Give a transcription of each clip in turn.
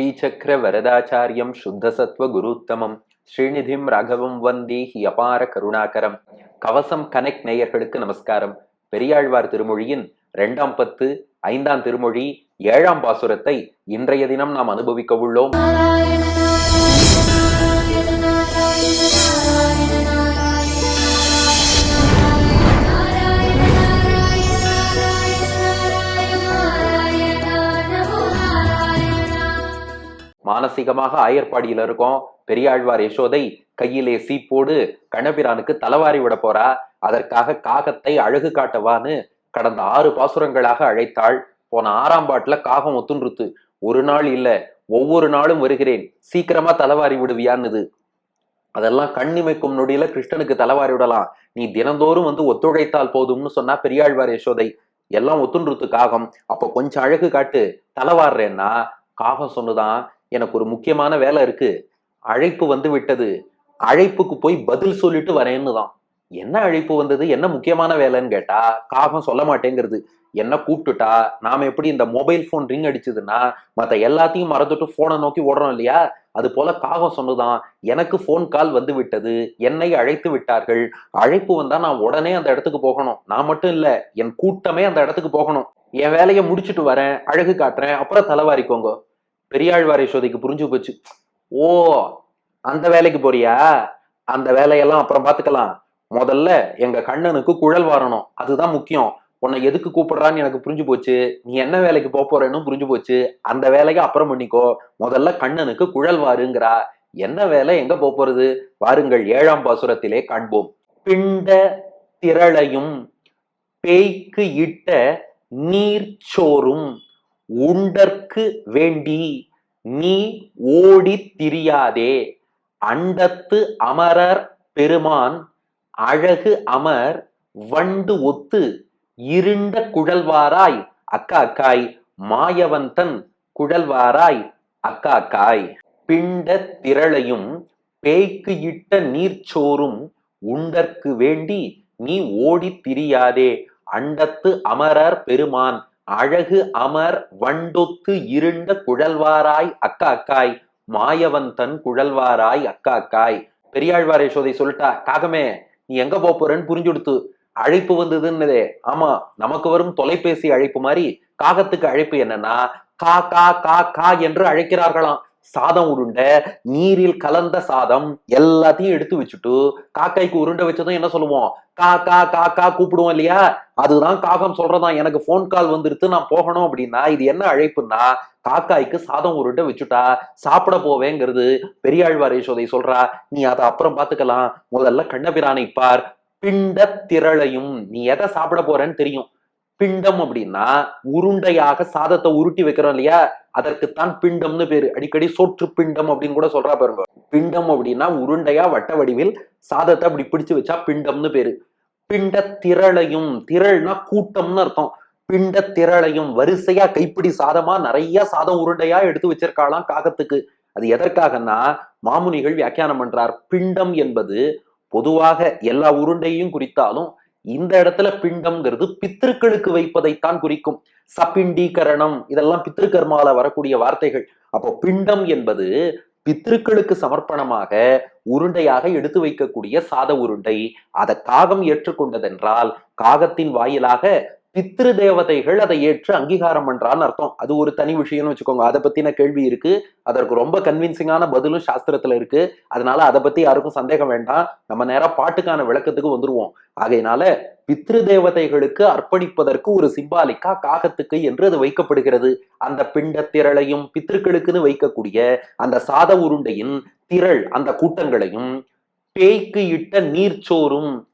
श्रीचक्रवरदाचार्यं शुद्धसत्வகுருத்தமம் ஸ்ரீநிதிம் ராகவம் வந்தே he அபார கருணாகரம். கவசம் connect நேயர்களுக்கு நமஸ்காரம். பெரியாழ்வார் திருமொழியின் இரண்டாம் பத்து ஐந்தாம் திருமொழி ஏழாம் பாசுரத்தை இன்றைய தினம் நாம் அனுபவிக்க உள்ளோம். மானசீகமாக ஆயர்பாடியில இருக்கோம் பெரியாழ்வார் யசோதை கையிலே சீப்போடு கண்ணபிரானுக்கு தலவாரி விட போறா அதற்காக காகத்தை அழகு காட்டவான்னு கடந்த ஆறு பாசுரங்களாக அழைத்தாள். போன ஆறாம் பாட்டுல காகம் ஒத்துன்றுத்து ஒரு நாள் இல்ல ஒவ்வொரு நாளும் வருகிறேன் சீக்கிரமா தலவாரி விடுவியான்னுது. அதெல்லாம் கண்ணிமைக்கும் நொடியில கிருஷ்ணனுக்கு தலவாரி விடலாம். நீ தினந்தோறும் வந்து ஒத்துழைத்தால் போதும்னு சொன்னா பெரியாழ்வார் யசோதை எல்லாம் ஒத்துன்றுத்து காகம் அப்ப கொஞ்சம் அழகு காட்டு தலவாடுறேன்னா காகம் சொன்னுதான் எனக்கு ஒரு முக்கியமான வேலை இருக்கு. அழைப்பு வந்து விட்டது. அழைப்புக்கு போய் பதில் சொல்லிட்டு வரேன்னு தான். என்ன அழைப்பு வந்தது? என்ன முக்கியமான வேலைன்னு கேட்டா காகம் சொல்ல மாட்டேங்கிறது. என்ன கூப்பிட்டுட்டா? நாம எப்படி இந்த மொபைல் போன் ரிங் அடிச்சதுன்னா மற்ற எல்லாத்தையும் மறந்துட்டு போனை நோக்கி ஓடுறோம் இல்லையா? அது போல காகம் சொன்னதான் எனக்கு போன் கால் வந்து விட்டது. என்னை அழைத்து விட்டார்கள். அழைப்பு வந்தா நான் உடனே அந்த இடத்துக்கு போகணும். நான் மட்டும் இல்ல என் கூட்டமே அந்த இடத்துக்கு போகணும். என் வேலையை முடிச்சுட்டு வரேன் அழகு காட்டுறேன் அப்புறம் தலைவாரிக்கோங்க. பெரியாழ்வார் யசோதைக்கு புரிஞ்சு போச்சு. ஓ அந்த வேலைக்கு போறியா? அந்த வேலையெல்லாம் அப்புறம் பார்த்துக்கலாம் முதல்ல எங்க கண்ணனுக்கு குழல் வாரணும். அதுதான் முக்கியம். உன்னை எதுக்கு கூப்பிடுறான்னு எனக்கு புரிஞ்சு போச்சு. நீ என்ன வேலைக்கு போக போறேன்னு புரிஞ்சு போச்சு. அந்த வேலையை அப்புறம் பண்ணிக்கோ. முதல்ல கண்ணனுக்கு குழல் வாருங்கிறா. என்ன வேலை? எங்க போக போறது? வாருங்கள் ஏழாம் பாசுரத்திலே காண்போம். பிண்ட திரளையும் பேய்க்கு இட்ட நீர்ச்சோறும் உண்டற்கு வேண்டி நீ ஓடித் திரியாதே. அண்டத்து அமரர் பெருமான் அழகு அமர் வண்டு ஒத்து இருண்ட குழல்வாராய். அக்கா அக்காய் மாயவந்தன் குழல்வாராய். அக்கா அக்காய் பிண்ட திரளையும் பேய்க்கு இட்ட நீர்ச்சோறும் உண்டற்கு வேண்டி நீ ஓடித் திரியாதே. அண்டத்து அமரர் பெருமான் அழகு அமர் வண்டொத்து இருண்ட குழல்வாராய் அக்கா அக்காய். மாயவந்தன் குழல்வாராய் அக்கா அக்காய். பெரியாழ்வார் யசோதை சொல்லிட்டா காகமே நீ எங்க போறன்னு போறேன்னு புரிஞ்சுடுத்து. அழைப்பு வந்ததுன்னதே. ஆமா நமக்கு வரும் தொலைபேசி அழைப்பு மாதிரி காகத்துக்கு அழைப்பு என்னன்னா கா கா கா கா என்று அழைக்கிறார்களாம். சாதம் உருண்டை நீரில் கலந்த சாதம் எல்லாத்தையும் எடுத்து வச்சுட்டு காக்காய்க்கு உருண்டை வச்சதும் என்ன சொல்லுவோம்? காக்கா காக்கா கூப்பிடுவோம் இல்லையா? அதுதான் காகம் சொல்றதான் எனக்கு போன் கால் வந்துருத்து நான் போகணும் அப்படின்னா இது என்ன அழைப்புன்னா காக்காய்க்கு சாதம் உருண்டை வச்சுட்டா சாப்பிட போவேங்கிறது பெரியாழ்வார் யசோதை சொல்றா. நீ அதை அப்புறம் பாத்துக்கலாம் முதல்ல கண்ணபிரானை பார். பிண்ட திரளையும் நீ எதை சாப்பிட போறேன்னு தெரியும். பிண்டம் அப்படின்னா உருண்டையாக சாதத்தை உருட்டி வைக்கிறோம் இல்லையா? அதற்குத்தான் பிண்டம்னு பேரு. அடிக்கடி சோற்று பிண்டம் அப்படின்னு கூட சொல்றா பாருங்க. பிண்டம் அப்படின்னா உருண்டையா வட்ட வடிவில் சாதத்தை அப்படி பிடிச்சு வச்சா பிண்டம்னு பேரு. பிண்ட திரளையும் திரள்னா கூட்டம்னு அர்த்தம். பிண்ட திரளையும் வரிசையா கைப்பிடி சாதமா நிறைய சாதம் உருண்டையா எடுத்து வச்சிருக்காளாம் காகத்துக்கு. அது எதற்காகன்னா மாமுனிகள் வியாக்கியானம் பண்றார். பிண்டம் என்பது பொதுவாக எல்லா உருண்டையும் குறித்தாலும் இந்த இடத்துல பிண்டம்ங்கிறது பித்திருக்களுக்கு வைப்பதைத்தான் குறிக்கும். சபிண்டீகரணம் இதெல்லாம் பித்திருக்கர்மால வரக்கூடிய வார்த்தைகள். அப்போ பிண்டம் என்பது பித்திருக்களுக்கு சமர்ப்பணமாக உருண்டையாக எடுத்து வைக்கக்கூடிய சாத உருண்டை. அதை காகம் ஏற்றுக்கொண்டதென்றால் காகத்தின் வாயிலாக பித்ரு தேவதைகள் அதை ஏற்று அங்கீகாரம் பண்றான்னு அர்த்தம். அது ஒரு தனி விஷயம்னு வச்சுக்கோங்க. அதை பத்தின கேள்வி இருக்கு. அதற்கு ரொம்ப கன்வின்சிங்கான பதிலும் சாஸ்திரத்துல இருக்கு. அதனால அதை பத்தி யாருக்கும் சந்தேகம் வேண்டாம். நம்ம நேரம் பாட்டுக்கான விளக்கத்துக்கு வந்துருவோம். ஆகையினால பித்ரு தேவதைகளுக்கு அர்ப்பணிப்பதற்கு ஒரு சிம்பாலிக்கா காகத்துக்கு என்று அது வைக்கப்படுகிறது. அந்த பிண்ட திரளையும் பித்ருக்களுக்குன்னு வைக்கக்கூடிய அந்த சாத உருண்டையின் திரள் அந்த கூட்டங்களையும் பேய்க்கு இட்ட நீர்ச்சோறும்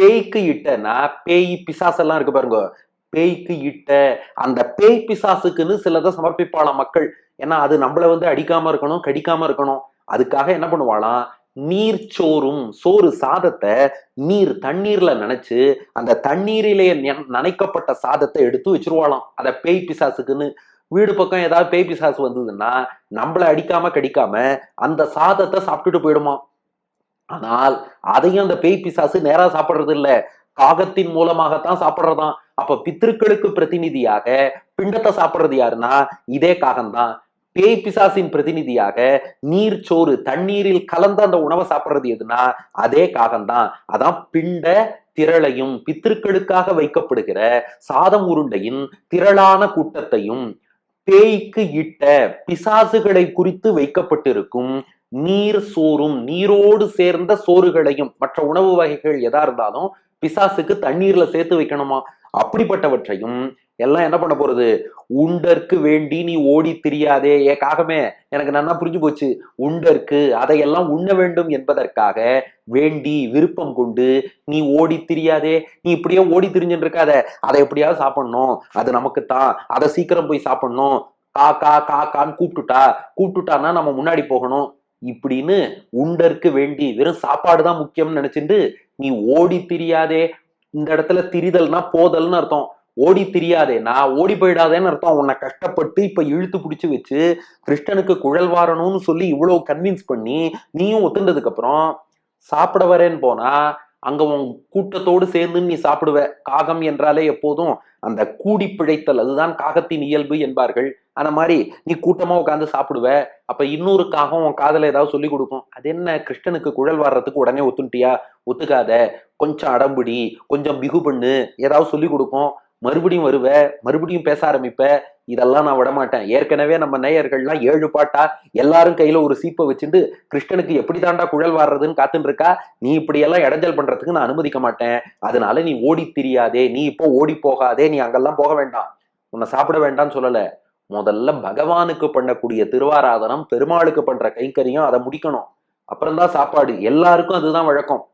பேய்க்கு இட்டனா பேய் பிசாசெல்லாம் இருக்கு பாருங்க. பேய்க்கு இட்ட அந்த பேய் பிசாசுக்குன்னு சிலதை சமர்ப்பிப்பாளாம் மக்கள். ஏன்னா அது நம்மள வந்து அடிக்காம இருக்கணும் கடிக்காம இருக்கணும். அதுக்காக என்ன பண்ணுவாளாம்? நீர் சோறும் சோறு சாதத்தை நீர் தண்ணீர்ல நினைச்சு அந்த தண்ணீரிலே நெ- நனைக்கப்பட்ட சாதத்தை எடுத்து வச்சிருவாளாம். அதை பேய் பிசாசுக்குன்னு. வீடு பக்கம் ஏதாவது பேய் பிசாசு வந்ததுன்னா நம்மள அடிக்காம கடிக்காம அந்த சாதத்தை சாப்பிட்டுட்டு போயிடுமா ஆனால் அதையும் அந்த பேய் பிசாசு நேரா சாப்பிடுறது இல்ல. காகத்தின் மூலமாகத்தான் சாப்பிடுறதாம் அப்ப பித்திருக்களுக்கு பிரதிநிதியாக பிண்டத்தை சாப்பிடுறது யாருன்னா இதே காகம்தான். பேய் பிசாசின் பிரதிநிதியாக நீர் சோறு தண்ணீரில் கலந்த அந்த உணவை சாப்பிடுறது எதுனா அதே காகம்தான். அதான் பிண்ட திரளையும் பித்திருக்களுக்காக வைக்கப்படுகிற சாதம் உருண்டையின் திரளான கூட்டத்தையும் பேய்க்கு இட்ட பிசாசுகளை குறித்து வைக்கப்பட்டிருக்கும் நீர் சோறும் நீரோடு சேர்ந்த சோறுகளையும் மற்ற உணவு வகைகள் எதா இருந்தாலும் பிசாசுக்கு தண்ணீர்ல சேர்த்து வைக்கணுமா? அப்படிப்பட்டவற்றையும் எல்லாம் என்ன பண்ண போறது? உண்டற்கு வேண்டி நீ ஓடி திரியாதே. ஏ காகமே எனக்கு நல்லா புரிஞ்சு போச்சு. உண்டற்கு அதையெல்லாம் உண்ண வேண்டும் என்பதற்காக வேண்டி விருப்பம் கொண்டு நீ ஓடி திரியாதே. நீ இப்படியே ஓடி திரிஞ்சுட்டு இருக்காத அதை எப்படியாவது சாப்பிடணும். அது நமக்கு தான் அதை சீக்கிரம் போய் சாப்பிடணும். காக்கா காக்கான்னு கூப்பிட்டுட்டா. கூப்பிட்டுட்டான்னா நம்ம முன்னாடி போகணும். இப்படின்னு உண்டற்கு வேண்டி வெறும் சாப்பாடு தான் முக்கியம்னு நினைச்சிட்டு நீ ஓடி திரியாதே. இந்த இடத்துல திரிதல்னா போதல்னு அர்த்தம். ஓடி திரியாதே. நான் ஓடி போயிடாதேன்னு அர்த்தம். உன்னை கஷ்டப்பட்டு இப்ப இழுத்து பிடிச்சி வச்சு கிருஷ்ணனுக்கு குழல் வாரணும்னு சொல்லி இவ்வளவு கன்வின்ஸ் பண்ணி நீயும் ஒத்துண்டதுக்கு அப்புறம் சாப்பிட வரேன்னு போனா அங்க உன் கூட்டத்தோடு சேர்ந்து நீ சாப்பிடுவ. காகம் என்றாலே எப்போதும் அந்த கூடி பிழைத்தல். அதுதான் காகத்தின் இயல்பு என்பார்கள். அந்த மாதிரி நீ கூட்டமா உட்காந்து சாப்பிடுவ அப்ப இன்னொருக்காக உன் காதல ஏதாவது சொல்லி கொடுக்கும். அது என்ன கிருஷ்ணனுக்கு குழல் வர்றதுக்கு உடனே ஒத்துட்டியா ஒத்துக்காத. கொஞ்சம் அடம்பிடி கொஞ்சம் பிகு பண்ணு ஏதாவது சொல்லி கொடுக்கும் மறுபடியும் வருவ மறுபடியும் பேச ஆரம்பிப்ப. இதெல்லாம் நான் விட மாட்டேன் ஏற்கனவே நம்ம நேயர்கள்லாம் ஏழு பாட்டா எல்லாரும் கையில ஒரு சீப்பை வச்சுட்டு கிருஷ்ணனுக்கு எப்படி தாண்டா குழல் வாடுறதுன்னு காத்துட்டு இருக்கா நீ இப்படி எல்லாம் இடைஞ்சல் பண்றதுக்கு நான் அனுமதிக்க மாட்டேன். அதனால நீ ஓடி திரியாதே. நீ இப்போ ஓடி போகாதே. நீ அங்கெல்லாம் போக வேண்டாம். உன்னை சாப்பிட வேண்டாம்னு சொல்லல. முதல்ல பகவானுக்கு பண்ணக்கூடிய திருவாராதனம் பெருமாளுக்கு பண்ற கைங்கரியம் அதை முடிக்கணும். அப்புறம்தான் சாப்பாடு. எல்லாருக்கும் அதுதான் வழக்கம்.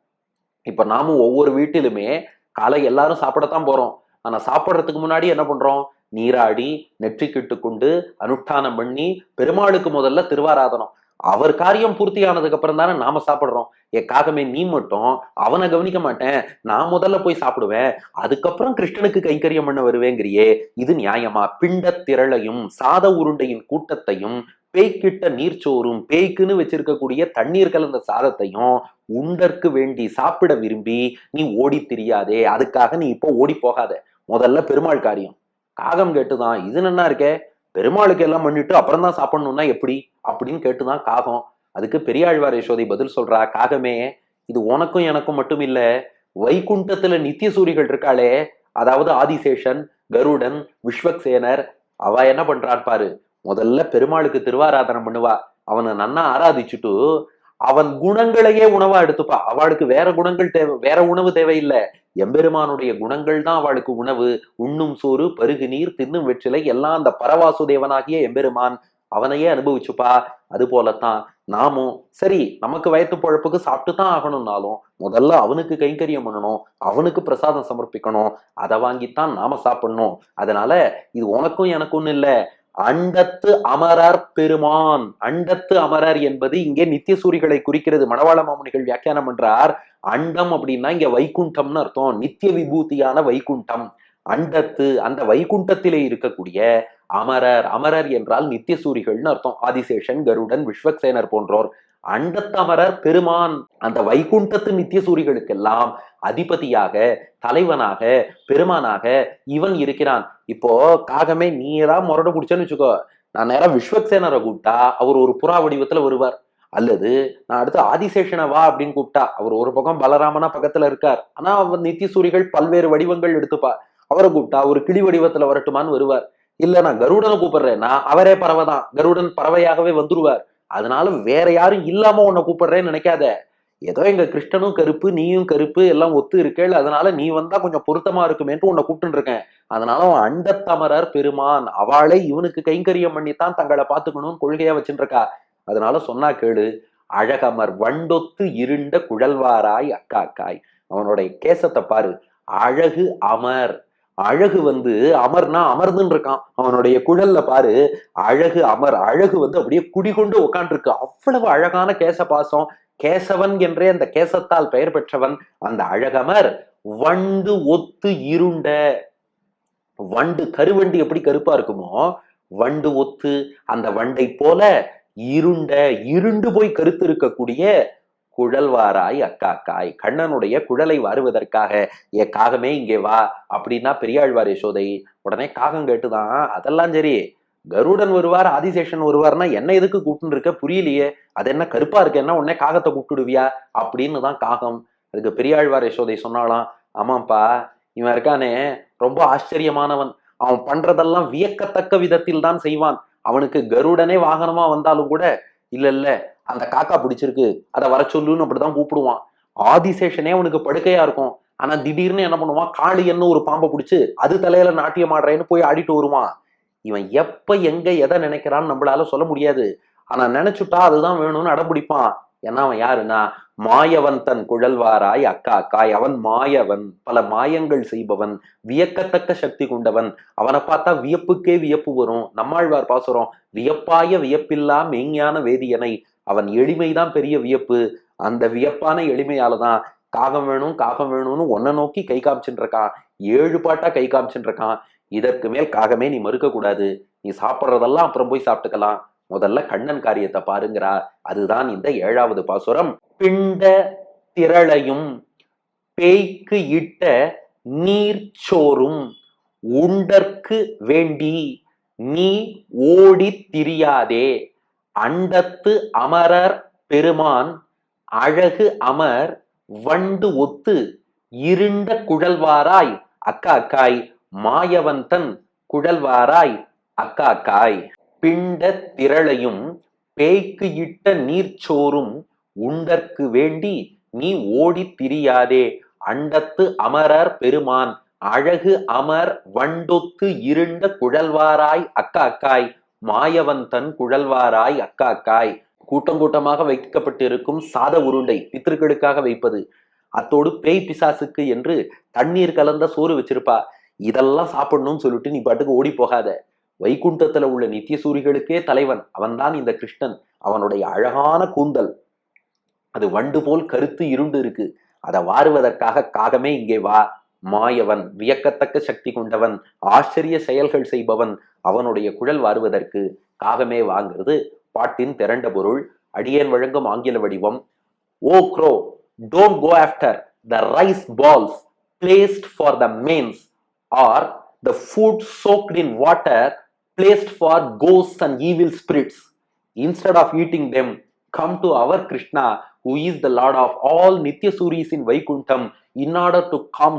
இப்ப நாமும் ஒவ்வொரு வீட்டிலுமே காலை எல்லாரும் சாப்பிடத்தான் போறோம். ஆனா சாப்பிட்றதுக்கு முன்னாடி என்ன பண்றோம்? நீராடி நெற்றிக்கிட்டு கொண்டு அனுஷ்டானம் பண்ணி பெருமாளுக்கு முதல்ல திருவாராதனம். அவர் காரியம் பூர்த்தி ஆனதுக்கு அப்புறம் தானே நாம சாப்பிடுறோம். எக்காகமே நீ மட்டும் அவனை கவனிக்க மாட்டேன். நான் முதல்ல போய் சாப்பிடுவேன். அதுக்கப்புறம் கிருஷ்ணனுக்கு கைங்கரியம் பண்ண வருவேங்கிறியே. இது நியாயமா? பிண்ட திரளையும் சாத உருண்டையின் கூட்டத்தையும் பேய்க்கிட்ட நீர்ச்சோறும் பேய்க்குன்னு வச்சிருக்கக்கூடிய தண்ணீர் கலந்த சாதத்தையும் உண்டற்கு வேண்டி சாப்பிட விரும்பி நீ ஓடி தெரியாதே. அதுக்காக நீ இப்போ ஓடி போகாத. முதல்ல பெருமாள் காரியம். காகம் கேட்டுதான். இது நன்னா இருக்கே? பெருமாளுக்கு எல்லாம் பண்ணிட்டு அப்புறம் தான் சாப்பிடணும்னா எப்படி? அப்படின்னு கேட்டுதான் காகம். அதுக்கு பெரியாழ்வார் யசோதை பதில் சொல்றா காகமே இது உனக்கும் எனக்கும் மட்டும் இல்ல வைகுண்டத்துல நித்திய சூரிகள் இருக்காளே அதாவது ஆதிசேஷன் கருடன் விஸ்வக்சேனர் அவ என்ன பண்றான் பாரு முதல்ல பெருமாளுக்கு திருவாராதனம் பண்ணுவா. அவனை நன்னா ஆராதிச்சுட்டு அவன் குணங்களையே உணவா எடுத்துப்பா. அவளுக்கு வேற குணங்கள் தேவை வேற உணவு தேவையில்லை. எம்பெருமானுடைய குணங்கள் தான் அவளுக்கு உணவு. உண்ணும் சோறு பருகு நீர் தின்னும் வெற்றிலை எல்லாம் அந்த பரவாசுதேவனாகிய எம்பெருமான் அவனையே அனுபவிச்சுப்பா. அது போலத்தான் நாமும் சரி நமக்கு வயத்து பொழப்புக்கு சாப்பிட்டு தான் ஆகணும்னாலும் முதல்ல அவனுக்கு கைங்கரியம் பண்ணணும் அவனுக்கு பிரசாதம் சமர்ப்பிக்கணும் அதை வாங்கித்தான் நாம சாப்பிடணும். அதனால இது உனக்கும் எனக்கும் இல்லை. அண்டத்து அமரர் பெருமான். அண்டத்து அமரர் என்பது இங்கே நித்திய சூரிகளை குறிக்கிறது. மணவாள மாமுனிகள் வியாக்கியானம் என்றார் அண்டம் அப்படின்னா இங்க வைகுண்டம்னு அர்த்தம். நித்திய விபூதியான வைகுண்டம். அண்டத்து அந்த வைகுண்டத்திலே இருக்கக்கூடிய அமரர். அமரர் என்றால் நித்திய சூரிகள்னு அர்த்தம். ஆதிசேஷன் கருடன் விஸ்வக்சேனர் போன்றோர். அண்டத்தமரர் பெருமான். அந்த வைகுண்டத்து நித்திய சூரிகளுக்கெல்லாம் அதிபதியாக தலைவனாக பெருமானாக இவன் இருக்கிறான். இப்போ காகமே நீரா முரடு குடிச்சேன்னு வச்சுக்கோ. நான் நேரம் விஸ்வக்சேனரை கூப்பிட்டா அவர் ஒரு புறா வடிவத்துல வருவார். அல்லது நான் அடுத்து ஆதிசேஷனை வா அப்படின்னு கூப்பிட்டா அவர் ஒரு பக்கம் பலராமனா பக்கத்துல இருக்கார். ஆனா அவர் நித்திசூரிகள் பல்வேறு வடிவங்கள் எடுத்துப்பா அவரை கூப்பிட்டா ஒரு கிளி வடிவத்துல வரட்டுமான்னு வருவார். இல்ல நான் கருடனை கூப்பிடுறேன்னா அவரே பறவை தான் கருடன் பறவையாகவே வந்துருவார். அதனால வேற யாரும் இல்லாம உன்னை கூப்பிடுறேன்னு நினைக்காத. ஏதோ எங்க கிருஷ்ணனும் கருப்பு நீயும் கருப்பு எல்லாம் ஒத்து இருக்கேள். அதனால நீ வந்தா கொஞ்சம் பொருத்தமா இருக்குமேன்ட்டு உன்னை கூப்பிட்டு இருக்கேன். அதனால அவன் அண்டத்தமரர் பெருமான். அவளை இவனுக்கு கைங்கரியம் பண்ணித்தான் தங்களை பார்த்துக்கணும்னு கொள்கையா வச்சுருக்கா அதனால சொன்னா கேளு. அழகமர் வண்டொத்து இருண்ட குழல்வாராய் அக்காக்காய். அவனுடைய கேசத்தை பாரு. அழகு அமர். அழகு வந்து அமர்னா அமர்ந்துன்னு இருக்கான் அவனுடைய குழல்ல பாரு அழகு அமர் அழகு வந்து அப்படியே குடிகொண்டு உட்காந்துருக்கு அவ்வளவு அழகான கேச பாசம் கேசவன் என்றே அந்த கேசத்தால் பெயர் பெற்றவன் அந்த அழகமர். வண்டு ஒத்து இருண்ட. வண்டு கருவண்டு எப்படி கருப்பா இருக்குமோ வண்டு ஒத்து அந்த வண்டை போல இருண்ட இருண்டு போய் கருத்து இருக்கக்கூடிய குழல்வாராய் அக்காக்காய். கண்ணனுடைய குழலை வாருவதற்காக ஏ காகமே இங்கே வா அப்படின்னா பெரியாழ்வார் யசோதை உடனே காகம் கேட்டுதான் அதெல்லாம் சரி. கருடன் வருவார் ஆதிசேஷன் வருவார்னா என்ன எதுக்கு கூப்பிட்டு இருக்க? புரியலையே. அது என்ன கருப்பா இருக்கு? என்ன உடனே காகத்தை கூப்பிட்டுடுவியா? அப்படின்னு தான் காகம். அதுக்கு பெரியாழ்வார் யசோதை சொன்னாலாம் ஆமாப்பா இவன் இருக்கானே ரொம்ப ஆச்சரியமானவன். அவன் பண்றதெல்லாம் வியக்கத்தக்க விதத்தில் தான் செய்வான். அவனுக்கு கருடனே வாகனமா வந்தாலும் கூட இல்ல இல்ல அந்த காக்கா பிடிச்சிருக்கு. அதை வர சொல்லுன்னு அப்படிதான் கூப்பிடுவான். ஆதிசேஷனே அவனுக்கு படுக்கையா இருக்கும். ஆனா திடீர்னு என்ன பண்ணுவான்? காளியன்னு ஒரு பாம்பை பிடிச்சு அது தலையில நாட்டியம் ஆடுறேன்னு போய் ஆடிட்டு வருவான். இவன் எப்ப எங்க எதை நினைக்கிறான்னு நம்மளால சொல்ல முடியாது. ஆனா நினைச்சுட்டா அதுதான் வேணும்னு அடம்பிடிப்பான். ஏன்னா அவன் யாருன்னா? மாயவன் தன் குழல்வாராய் அக்கா அக்காய் அவன் மாயவன். பல மாயங்கள் செய்பவன். வியக்கத்தக்க சக்தி கொண்டவன். அவனை பார்த்தா வியப்புக்கே வியப்பு வரும். நம்மாழ்வார் பாசுறோம் வியப்பாய வியப்பில்லா மெய்ஞான வேதியனை. அவன் எளிமைதான் பெரிய வியப்பு. அந்த வியப்பான எளிமையால தான் காகம் வேணும் காகம் வேணும்னு ஒன்ன நோக்கி கை காமிச்சுருக்கான் ஏழு பாட்டா கை காமிச்சுருக்கான் இதற்கு மேல் காகமே நீ மறுக்க கூடாது. நீ சாப்பிட்றதெல்லாம் அப்புறம் போய் சாப்பிட்டுக்கலாம். முதல்ல கண்ணன் காரியத்தை பாருங்கிறா அதுதான் இந்த ஏழாவது பாசுரம். பிண்ட திரளையும் பேய்க்கு இட்ட நீர்ச்சோறும் உண்டற்கு வேண்டி நீ ஓடித் திரியாதே. அண்டத்து அமரர் பெருமான் அழகு அமர் வண்டு ஒத்து இருண்ட குழல்வாராய் அக்கா அக்காய் மாயவந்தன் குழல்வாராய் அக்கா அக்காய் பிண்ட திரளையும் பேய்க்கு இட்ட நீர்ச்சோறும் உண்டற்கு வேண்டி நீ ஓடித் திரியாதே. அண்டத்து அமரர் பெருமான் அழகு அமர் வண்டொத்து இருண்ட குழல்வாராய் அக்கா மாயவன் மாயவந்தன் குழல்வாராய் அக்காக்காய். கூட்டம் கூட்டமாக வைக்கப்பட்டிருக்கும் சாத உருண்டை பித்திருக்களுக்காக வைப்பது. அத்தோடு பேய் பிசாசுக்கு என்று தண்ணீர் கலந்த சோறு வச்சிருப்பா. இதெல்லாம் சாப்பிடணும்னு சொல்லிட்டு நீ பாட்டுக்கு ஓடி போகாத. வைகுண்டத்துல உள்ள நித்திய சூரிகளுக்கே தலைவன். அவன்தான் இந்த கிருஷ்ணன். அவனுடைய அழகான கூந்தல். அது வண்டு போல் கருத்து இருண்டு இருக்கு. அதை வாருவதற்காக காகமே இங்கே வா. மாயவன் வியக்கத்தக்க சக்தி கொண்டவன் ஆச்சரிய செயல்கள் செய்பவன் அவனுடைய குழல் வாருவதற்கு காகமே வாங்கிறது பாட்டின் திரண்ட பொருள் அடியேன் வழங்கும் ஆங்கில வடிவம் O crow don't go after the rice balls placed for the manes or the food soaked in water placed for gods and evil spirits instead of eating them come to our Krishna who is the Lord of all Nitya Suris in Vaikuntham, in order to calm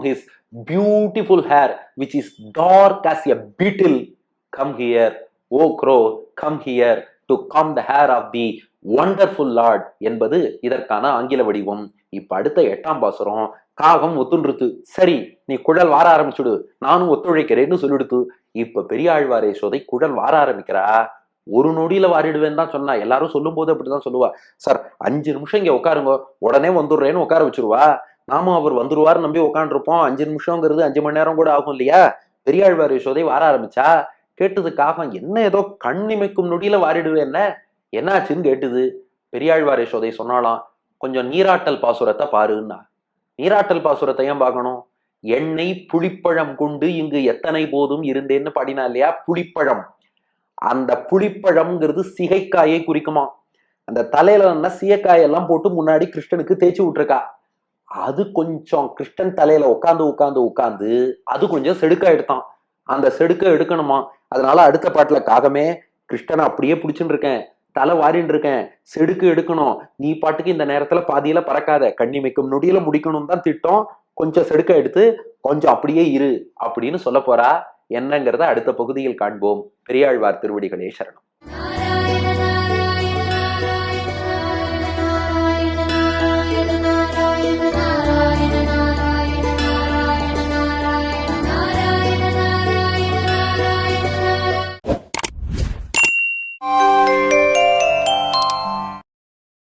beautiful hair, which is dark as a beetle. Come here, O crow, come here to come the hair of the wonderful Lord என்பது இதற்கான ஆங்கில வடிவம். இப்ப அடுத்த எட்டாம் பாசுரம் காகம் ஒத்துன்றுத்து. சரி நீ குழல் வார ஆரம்பிச்சுடு நானும் ஒத்துழைக்கிறேன்னு சொல்லிடுத்து. இப்ப பெரியாழ்வாரே சோதை குழல் வார ஆரம்பிக்கிறா? ஒரு நொடியில வாரிடுவேன்னு தான் சொன்னா எல்லாரும் சொல்லும் போது அப்படிதான் சொல்லுவா. சார் அஞ்சு நிமிஷம் இங்க உட்காருங்க உடனே வந்துடுறேன்னு உட்கார வச்சிருவா? நாம அவர் வந்துருவார் நம்பி உட்காந்துருப்போம் அஞ்சு நிமிஷங்கிறது அஞ்சு மணி நேரம் கூட ஆகும் இல்லையா? பெரியாழ்வார் யசோதை வார ஆரம்பிச்சா கேட்டது காகம் என்ன ஏதோ கண்ணிமைக்கும் நொடியில வாரிடுவேன்ன என்னாச்சுன்னு கேட்டுது. பெரியாழ்வார் யசோதை சொன்னாலாம் கொஞ்சம் நீராட்டல் பாசுரத்தை பாருன்னா. நீராட்டல் பாசுரத்தை ஏன் பார்க்கணும்? எண்ணெய் புளிப்பழம் கொண்டு இங்கு எத்தனை போதும் இருந்தேன்னு பாடினா இல்லையா? புளிப்பழம். அந்த புளிப்பழம்ங்கிறது சிகைக்காயை குறிக்குமா? அந்த தலையில சீயக்காயெல்லாம் போட்டு முன்னாடி கிருஷ்ணனுக்கு தேய்ச்சி விட்டுருக்கா. அது கொஞ்சம் கிருஷ்ணன் தலையில உட்காந்து உட்காந்து உட்காந்து அது கொஞ்சம் செடுக்கா எடுத்தான். அந்த செடுக்க எடுக்கணுமா? அதனால அடுத்த பாட்டுல காகமே கிருஷ்ணனை அப்படியே பிடிச்சுட்டு இருக்கேன். தலை வாரின்னு இருக்கேன். செடுக்கு எடுக்கணும். நீ பாட்டுக்கு இந்த நேரத்துல பாதியில பறக்காத. கண்ணிமைக்கும் நொடியில முடிக்கணும் தான் திட்டம். கொஞ்சம் செடுக்க எடுத்து கொஞ்சம் அப்படியே இரு அப்படின்னு சொல்ல போறா. என்னங்கிறத அடுத்த பகுதியில் காண்போம். பெரியாழ்வார் திருவடிகளே சரணம்